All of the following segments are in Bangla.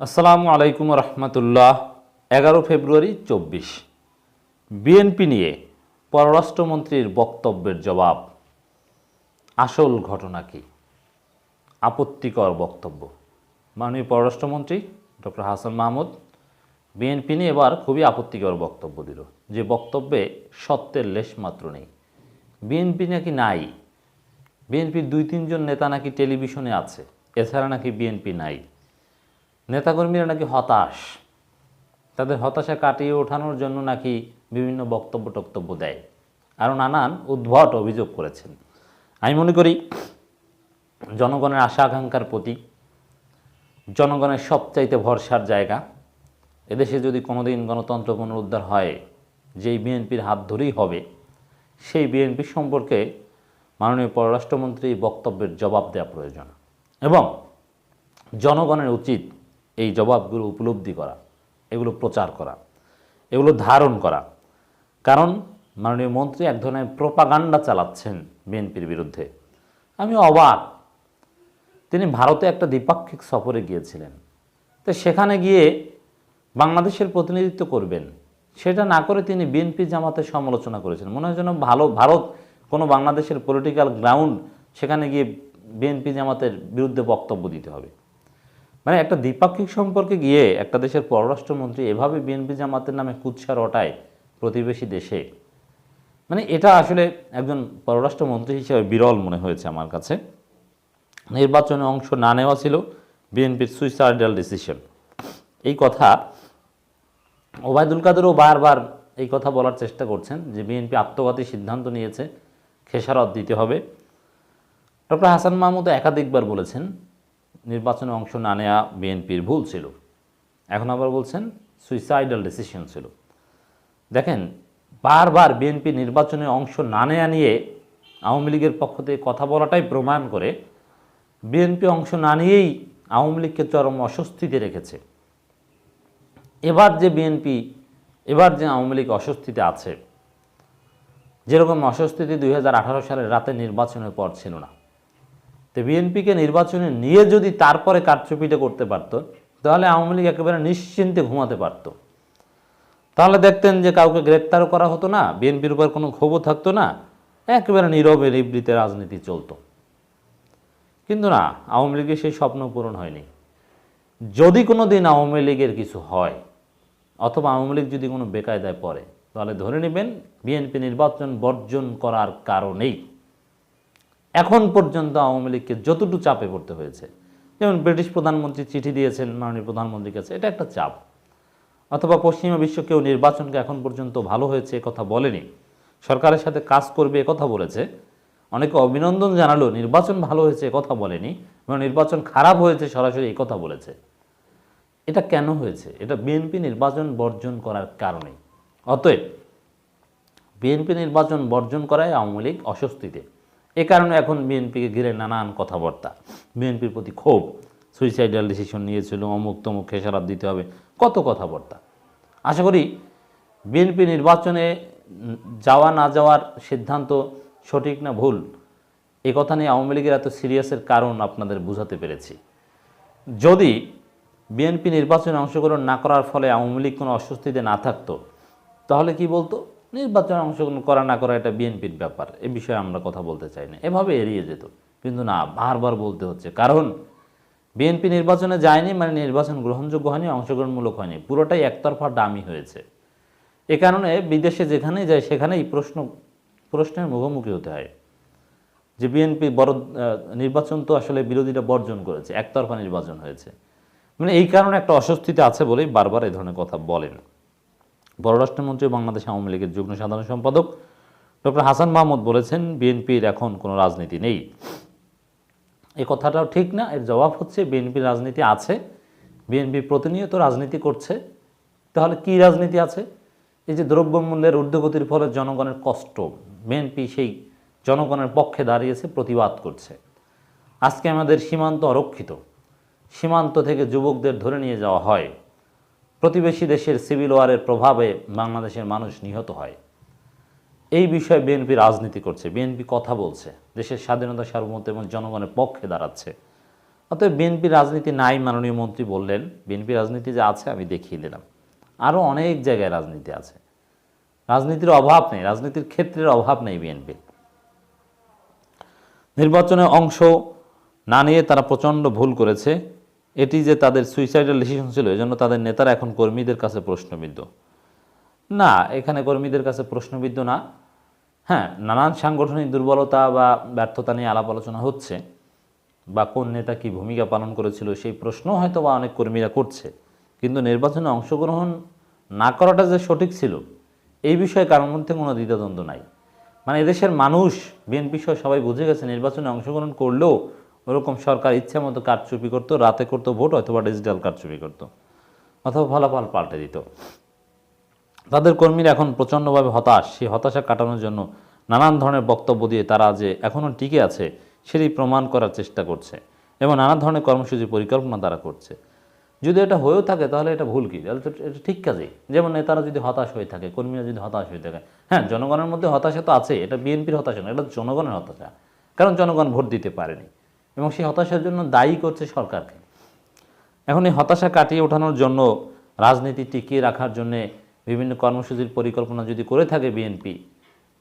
আসসালামু আলাইকুম রহমতুল্লাহ। এগারো ফেব্রুয়ারি চব্বিশ। বিএনপি নিয়ে পররাষ্ট্রমন্ত্রীর বক্তব্যের জবাব। আসল ঘটনা কি? আপত্তিকর বক্তব্য। মাননীয় পররাষ্ট্রমন্ত্রী ডক্টর হাসান মাহমুদ বিএনপি নিয়ে এবার খুবই আপত্তিকর বক্তব্য দিল। যে বক্তব্যে সত্যের লেশমাত্র নেই। বিএনপি নাকি নাই? বিএনপির দুই তিনজন নেতা নাকি টেলিভিশনে আছে। এছাড়া নাকি বিএনপি নাই? নেতাকর্মীরা নাকি হতাশ। তাদের হতাশা কাটিয়ে ওঠানোর জন্য নাকি বিভিন্ন বক্তব্য টক্তব্য দেয়। আরও নানান উদ্ভট অভিযোগ করেছেন। আমি মনে করি, জনগণের আশা আকাঙ্ক্ষার প্রতীক জনগণের সবচাইতে ভরসার জায়গা। এদেশে যদি কোনোদিন গণতন্ত্র পুনরুদ্ধার হয়, যেই বিএনপির হাত ধরেই হবে, সেই বিএনপি সম্পর্কে মাননীয় পররাষ্ট্রমন্ত্রী বক্তব্যের জবাব দেওয়া প্রয়োজন। এবং জনগণের উচিত এই জবাবগুলো উপলব্ধি করা, এগুলো প্রচার করা, এগুলো ধারণ করা। কারণ মাননীয় মন্ত্রী এক ধরনের প্রোপাগান্ডা চালাচ্ছেন বিএনপির বিরুদ্ধে। আমি অবাক, তিনি ভারতে একটা দ্বিপাক্ষিক সফরে গিয়েছিলেন। তো সেখানে গিয়ে বাংলাদেশের প্রতিনিধিত্ব করবেন, সেটা না করে তিনি বিএনপি জামাতের সমালোচনা করেছেন। মনে হয় যেন ভালো, ভারত কোনো বাংলাদেশের পলিটিক্যাল গ্রাউন্ড সেখানে গিয়ে বিএনপি জামাতের বিরুদ্ধে বক্তব্য দিতে হবে। মানে একটা দ্বিপাক্ষিক সম্পর্কে গিয়ে একটা দেশের পররাষ্ট্রমন্ত্রী এভাবে বিএনপি জামাতের নামে কুৎসা রটায় প্রতিবেশী দেশে মানে এটা আসলে একজন পররাষ্ট্রমন্ত্রী হিসেবে বিরল মনে হয়েছে আমার কাছে। নির্বাচনে অংশ না নেওয়া ছিল বিএনপির সুইসাইডাল ডিসিশন। এই কথা ওবায়দুল কাদেরও বারবার এই কথা বলার চেষ্টা করছেন যে বিএনপি আত্মঘাতী সিদ্ধান্ত নিয়েছে, খেসারত দিতে হবে। ডক্টর হাসান মাহমুদ একাধিকবার বলেছেন নির্বাচনে অংশ না নেওয়া বিএনপির ভুল ছিল। এখন আবার বলছেন সুইসাইডাল ডিসিশন ছিল। দেখেন, বারবার বিএনপি নির্বাচনে অংশ না নেওয়া নিয়ে আওয়ামী লীগের পক্ষ থেকে কথা বলাটাই প্রমাণ করে বিএনপি অংশ না নিয়েই আওয়ামী লীগকে চরম অস্বস্তিতে রেখেছে। এবার যে বিএনপি, এবার যে আওয়ামী লীগ অস্বস্তিতে আছে, যেরকম অস্বস্তিতে দুই হাজার আঠারো সালের রাতে নির্বাচনের পর ছিল না। তো বিএনপিকে নির্বাচনে নিয়ে যদি তারপরে কারচুপিটা করতে পারত, তাহলে আওয়ামী লীগ একেবারে নিশ্চিন্তে ঘুমাতে পারত। তাহলে দেখতেন যে কাউকে গ্রেপ্তারও করা হতো না, বিএনপির উপর কোনো ক্ষোভও থাকতো না, একেবারে নীরবে নিবৃতে রাজনীতি চলতো। কিন্তু না, আওয়ামী লীগের সেই স্বপ্ন পূরণ হয়নি। যদি কোনো দিন আওয়ামী লীগের কিছু হয়, অথবা আওয়ামী লীগ যদি কোনো বেকায়দায় পড়ে, তাহলে ধরে নেবেন বিএনপি নির্বাচন বর্জন করার কারণেই। এখন পর্যন্ত আওয়ামী লীগকে যতটুকু চাপে পড়তে হয়েছে, যেমন ব্রিটিশ প্রধানমন্ত্রী চিঠি দিয়েছেন মাননীয় প্রধানমন্ত্রীর কাছে, এটা একটা চাপ। অথবা পশ্চিমা বিশ্ব কেউ নির্বাচনকে এখন পর্যন্ত ভালো হয়েছে কথা বলেনি, সরকারের সাথে কাজ করবে কথা বলেছে, অনেকে অভিনন্দন জানালো, নির্বাচন ভালো হয়েছে কথা বলেনি, এবং নির্বাচন খারাপ হয়েছে সরাসরি এই কথা বলেছে। এটা কেন হয়েছে? এটা বিএনপি নির্বাচন বর্জন করার কারণে। অতএব, বিএনপি নির্বাচন বর্জন করায় আওয়ামী লীগ অস্বস্তিতে। এ কারণে এখন বিএনপিকে ঘিরে নানান কথাবার্তা। বিএনপির প্রতি ক্ষোভ সুইসাইডাল ডিসিশন নিয়েছিল, অমুক তমুক খেসারাত দিতে হবে, কত কথাবার্তা। আশা করি বিএনপি নির্বাচনে যাওয়া না যাওয়ার সিদ্ধান্ত সঠিক না ভুল, এ কথা নিয়ে আওয়ামী লীগের এত সিরিয়াসের কারণ আপনাদের বুঝাতে পেরেছি। যদি বিএনপি নির্বাচনে অংশগ্রহণ না করার ফলে আওয়ামী লীগ কোনো অস্বস্তিতে না থাকতো, তাহলে কি বলতো? নির্বাচনে অংশগ্রহণ করা না করা এটা বিএনপির ব্যাপার, এ বিষয়ে আমরা কথা বলতে চাই না। এভাবে এড়িয়ে যেত। কিন্তু না, বারবার বলতে হচ্ছে। কারণ বিএনপি নির্বাচনে যায়নি মানে নির্বাচন গ্রহণযোগ্য হয়নি, অংশগ্রহণমূলক হয়নি। পুরোটাই একতরফা দামি হয়েছে। এ কারণে বিদেশে যেখানেই যায়, সেখানেই প্রশ্ন, প্রশ্নের মুখোমুখি হতে হয়। যে বিএনপি বড় নির্বাচন তো আসলে বিরোধীরা বর্জন করেছে, একতরফা নির্বাচন হয়েছে। মানে এই কারণে একটা অস্বস্তিতে আছে বলেই বারবার এই ধরনের কথা বলেন। পররাষ্ট্রমন্ত্রী বাংলাদেশ আওয়ামী লীগের যুগ্ম সাধারণ সম্পাদক ডক্টর হাসান মাহমুদ বলেছেন, বিএনপির এখন কোনো রাজনীতি নেই। এই কথাটাও ঠিক না, এর জবাব হচ্ছে বিএনপির রাজনীতি আছে, বিএনপি প্রতিনিয়ত রাজনীতি করছে। তাহলে কি রাজনীতি আছে? এই যে দ্রব্যমূল্যের ঊর্ধ্বগতির ফলে জনগণের কষ্ট, বিএনপি সেই জনগণের পক্ষে দাঁড়িয়েছে, প্রতিবাদ করছে। আজকে আমাদের সীমান্ত অরক্ষিত, সীমান্ত থেকে যুবকদের ধরে নিয়ে যাওয়া হয়। প্রতিবেশী দেশের সিভিল ওয়ারের প্রভাবে বাংলাদেশের মানুষ নিহত হয়। এই বিষয়ে বিএনপি রাজনীতি করছে, বিএনপি কথা বলছে, দেশের স্বাধীনতা, সার্বভৌমত্ব এবং জনগণের পক্ষে দাঁড়াচ্ছে। অতএব বিএনপি রাজনীতি নাই মাননীয় মন্ত্রী বললেন, বিএনপি রাজনীতি যে আছে আমি দেখিয়ে দিলাম। আরও অনেক জায়গায় রাজনীতি আছে। রাজনীতির অভাব নেই, রাজনীতির ক্ষেত্রের অভাব নেই বিএনপির নির্বাচনে অংশ না নিয়ে তারা প্রচণ্ড ভুল করেছে। এটি যে তাদের সুইসাইডাল ডিসিশন ছিল, এজন্য তাদের নেতারা এখন কর্মীদের কাছে প্রশ্নবিদ্ধ। না, এখানে কর্মীদের কাছে প্রশ্নবিদ্ধ না। হ্যাঁ নানান সাংগঠনিক দুর্বলতা বা ব্যর্থতা নিয়ে আলাপ আলোচনা হচ্ছে, বা কোন নেতা কি ভূমিকা পালন করেছিল সেই প্রশ্ন হয়তো বা অনেক কর্মীরা করছে। কিন্তু নির্বাচনে অংশগ্রহণ না করাটা যে সঠিক ছিল, এই বিষয়ে কারোর মধ্যে কোনো দ্বিধাদ্বন্দ্ব নাই। মানে এদেশের মানুষ, বিএনপি সহ সবাই বুঝে গেছে নির্বাচনে অংশগ্রহণ করলেও ওরকম সরকার ইচ্ছা মতো কারচুপি করতো, রাতে করতো ভোট, অথবা ডিজিটাল কারচুপি করতো, অথবা ফলাফল পাল্টে দিত। তাদের কর্মীরা এখন প্রচণ্ডভাবে হতাশ। সেই হতাশা কাটানোর জন্য নানান ধরনের বক্তব্য দিয়ে তারা যে এখনও টিকে আছে সেটি প্রমাণ করার চেষ্টা করছে, এবং নানা ধরনের কর্মসূচি পরিকল্পনা তারা করছে। যদি এটা হয়েও থাকে, তাহলে এটা ভুল কি? তাহলে তো এটা ঠিক কাজেই। যেমন নেতারা যদি হতাশ হয়ে থাকে, কর্মীরা যদি হতাশ হয়ে থাকে হ্যাঁ জনগণের মধ্যে হতাশা তো আছে, এটা বিএনপির হতাশা না, এটা জনগণের হতাশা, কারণ জনগণ ভোট দিতে পারেনি। এবং সেই হতাশার জন্য দায়ী করছে সরকারকে। এখন এই হতাশা কাটিয়ে ওঠানোর জন্য রাজনীতি টিকিয়ে রাখার জন্য বিভিন্ন কর্মসূচির পরিকল্পনা যদি করে থাকে বিএনপি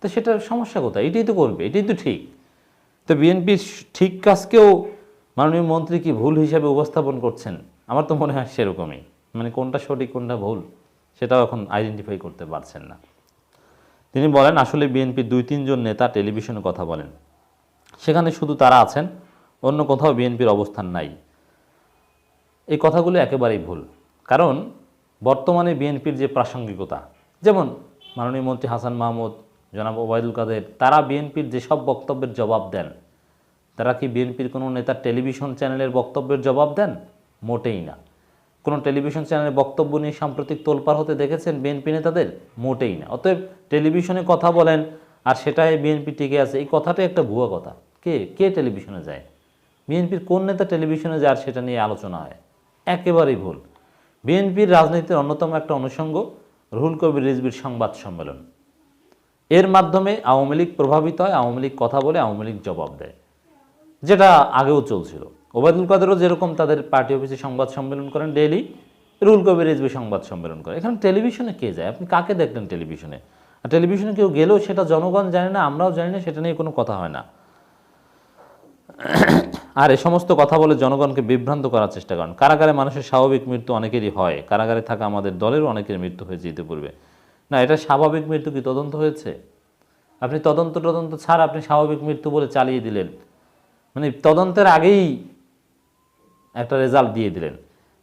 তো সেটার সমস্যা কোথায়? এটাই তো করবে, এটাই তো ঠিক। তো বিএনপির ঠিক কাজকেও মাননীয় মন্ত্রী কি ভুল হিসাবে উপস্থাপন করছেন? আমার তো মনে হয় সেরকমই। মানে কোনটা সঠিক, কোনটা ভুল, সেটাও এখন আইডেন্টিফাই করতে পারছেন না। তিনি বলেন, আসলে বিএনপির দুই তিনজন নেতা টেলিভিশনে কথা বলেন। সেখানে শুধু তারা আছেন অন্য কোথাও বিএনপির অবস্থান নাই। এই কথাগুলো একেবারেই ভুল। কারণ বর্তমানে বিএনপির যে প্রাসঙ্গিকতা, যেমন মাননীয় মন্ত্রী হাসান মাহমুদ, জনাব ওবায়দুল কাদের, তারা বিএনপির যেসব বক্তব্যের জবাব দেন, তারা কি বিএনপির কোনো নেতার টেলিভিশন চ্যানেলের বক্তব্যের জবাব দেন? মোটেই না। কোনো টেলিভিশন চ্যানেলের বক্তব্য নিয়ে সাম্প্রতিক তোলপাড় হতে দেখেছেন বিএনপি নেতাদের? মোটেই না। অতএব টেলিভিশনে কথা বলেন, আর সেটাই বিএনপি টিকে আছে। এই কথাটাই একটা ভুয়া কথা। কে? কে টেলিভিশনে যায়? বিএনপির কোন নেতা টেলিভিশনে যায় আর সেটা নিয়ে আলোচনা হয়? একেবারেই ভুল। বিএনপির রাজনীতির অন্যতম একটা অনুষঙ্গ রুহুল কবির রিজবির সংবাদ সম্মেলন। এর মাধ্যমে আওয়ামী লীগ প্রভাবিত হয়, আওয়ামী লীগ কথা বলে, আওয়ামী লীগ জবাব দেয়। যেটা আগেও চলছিল। ওবায়দুল কাদেরও যেরকম তাদের পার্টি অফিসে সংবাদ সম্মেলন করেন ডেইলি, রুহুল কবির রিজবি সংবাদ সম্মেলন করে। এখানে টেলিভিশনে কে যায়? আপনি কাকে দেখলেন টেলিভিশনে? আর টেলিভিশনে কেউ গেলেও সেটা জনগণ জানে না, আমরাও জানি না, সেটা নিয়ে কোনো কথা হয় না। আর এ সমস্ত কথা বলে জনগণকে বিভ্রান্ত করার চেষ্টা করেন। কারাগারে মানুষের স্বাভাবিক মৃত্যু অনেকেরই হয়। কারাগারে থাকা আমাদের দলেরও অনেকের মৃত্যু হয়েছে ইতিপূর্বে। না, এটা স্বাভাবিক মৃত্যু কি তদন্ত হয়েছে? আপনি তদন্ত তদন্ত ছাড়া আপনি স্বাভাবিক মৃত্যু বলে চালিয়ে দিলেন। মানে তদন্তের আগেই একটা রেজাল্ট দিয়ে দিলেন।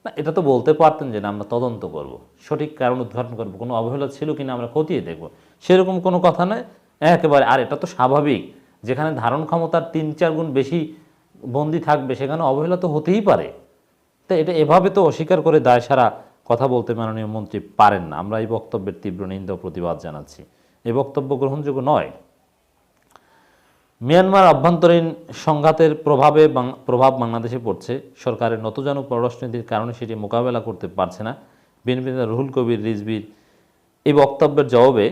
না, এটা তো বলতে পারতেন যে না, আমরা তদন্ত করব। সঠিক কারণ উদ্ঘাটন করব। কোনো অবহেলা ছিল কিনা আমরা খতিয়ে দেখব। সেরকম কোনো কথা নয়। একেবারে, আর এটা তো স্বাভাবিক। যেখানে ধারণ ক্ষমতার তিন চার গুণ বেশি বন্দি থাকবে, সেখানে অবহেলা তো হতেই পারে। তো এটা এভাবে তো অস্বীকার করে দায় সারা কথা বলতে মাননীয় মন্ত্রী পারেন না। আমরা এই বক্তব্যের তীব্র নিন্দা প্রতিবাদ জানাচ্ছি। এই বক্তব্য গ্রহণযোগ্য নয়। মিয়ানমার অভ্যন্তরীণ সংঘাতের প্রভাবে প্রভাব বাংলাদেশে পড়ছে। সরকারের নতজানু পররাষ্ট্রনীতির কারণে সেটি মোকাবেলা করতে পারছে না। বিএনপি নেতা রুহুল কবির রিজবির এই বক্তব্যের জবাবে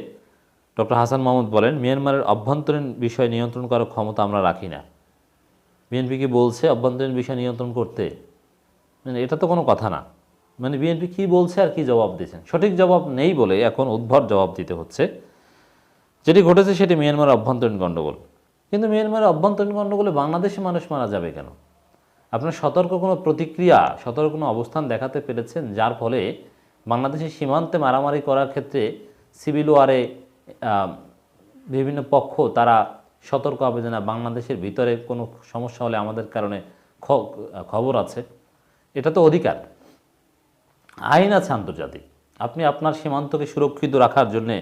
ডক্টর হাসান মাহমুদ বলেন, মিয়ানমারের অভ্যন্তরীণ বিষয় নিয়ন্ত্রণ করার ক্ষমতা আমরা রাখি না। বিএনপি কি বলছে অভ্যন্তরীণ বিষয় নিয়ন্ত্রণ করতে? মানে এটা তো কোনো কথা না। মানে বিএনপি কি বলছে আর কি জবাব দিয়েছেন? সঠিক জবাব নেই বলে এখন উদ্ভট জবাব দিতে হচ্ছে। যেটি ঘটেছে সেটি মিয়ানমার অভ্যন্তরীণ গণ্ডগোল কিন্তু মিয়ানমারের অভ্যন্তরীণ গণ্ডগোলে বাংলাদেশে মানুষ মারা যাবে কেন? আপনার সতর্ক কোনো প্রতিক্রিয়া, সতর্ক কোনো অবস্থান দেখাতে পেরেছেন যার ফলে বাংলাদেশের সীমান্তে মারামারি করার ক্ষেত্রে সিভিল ওয়ারে বিভিন্ন পক্ষ তারা সতর্ক হবে যে না, বাংলাদেশের ভিতরে কোনো সমস্যা হলে আমাদের কারণে খবর আছে। এটা তো অধিকার। আইন আছে আন্তর্জাতিক। আপনি আপনার সীমান্তকে সুরক্ষিত রাখার জন্যে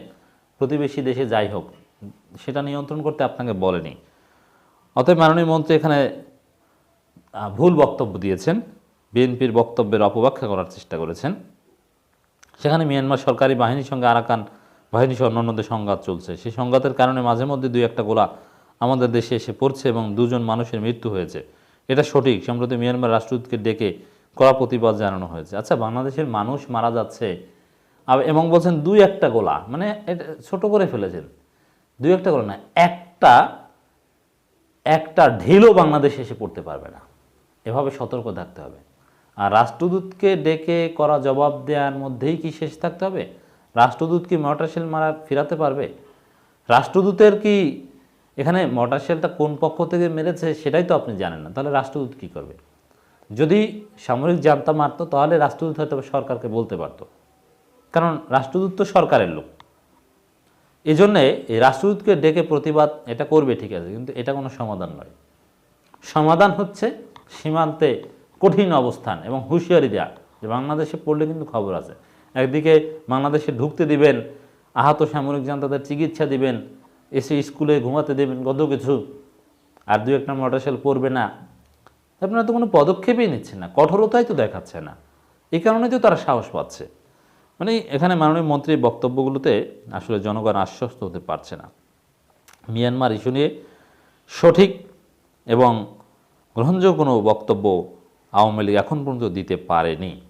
প্রতিবেশী দেশে যাই হোক, সেটা নিয়ন্ত্রণ করতে আপনাকে বলেনি। অতএব মাননীয় মন্ত্রী এখানে ভুল বক্তব্য দিয়েছেন। বিএনপির বক্তব্যের অপব্যাখ্যা করার চেষ্টা করেছেন। সেখানে মিয়ানমার সরকারি বাহিনীর সঙ্গে আরাকান বাহিনী সহ অন্যান্যদের সংঘাত চলছে। সেই সংঘাতের কারণে মাঝে মধ্যে দুই একটা গোলা আমাদের দেশে এসে পড়ছে এবং দুজন মানুষের মৃত্যু হয়েছে। এটা সঠিক, সম্প্রতি মিয়ানমার রাষ্ট্রদূতকে ডেকে কড়া প্রতিবাদ জানানো হয়েছে। আচ্ছা বাংলাদেশের মানুষ মারা যাচ্ছে এবং বলছেন দুই একটা গোলা মানে এটা ছোট করে ফেলেছেন। দুই একটা গোলা না, একটা একটা ঢিলও বাংলাদেশে এসে পড়তে পারবে না। এভাবে সতর্ক থাকতে হবে। আর রাষ্ট্রদূতকে ডেকে করা জবাব দেওয়ার মধ্যেই কি শেষ থাকতে হবে? রাষ্ট্রদূত কি মটারশেল মারা ফেরাতে পারবে? রাষ্ট্রদূতের কি এখানে মটারশেলটা কোন পক্ষ থেকে মেরেছে সেটাই তো আপনি জানেন না। তাহলে রাষ্ট্রদূত কী করবে? যদি সামরিক জানতা মারতো, তাহলে রাষ্ট্রদূত হয়তো সরকারকে বলতে পারতো। কারণ রাষ্ট্রদূত তো সরকারের লোক। এই জন্যে এই রাষ্ট্রদূতকে ডেকে প্রতিবাদ, এটা করবে ঠিক আছে, কিন্তু এটা কোনো সমাধান নয়। সমাধান হচ্ছে সীমান্তে কঠিন অবস্থান এবং হুঁশিয়ারি দেওয়া যে বাংলাদেশে পড়লে কিন্তু খবর আছে। একদিকে বাংলাদেশে ঢুকতে দিবেন, আহত সামরিক জান্তাদের চিকিৎসা দিবেন এসে স্কুলে ঘুমাতে দেবেন, কত কিছু। আর দু একটা মোটরসাইকেল পড়বে না। আপনারা তো কোনো পদক্ষেপই নিচ্ছেন না, কঠোরতাই তো দেখাচ্ছে না। এই কারণেই তো তারা সাহস পাচ্ছে। মানে এখানে মাননীয় মন্ত্রীর বক্তব্যগুলোতে আসলে জনগণ আশ্বস্ত হতে পারছে না। মিয়ানমার ইস্যু নিয়ে সঠিক এবং গ্রহণযোগ্য কোনো বক্তব্য আওয়ামী লীগ এখন পর্যন্ত দিতে পারেনি।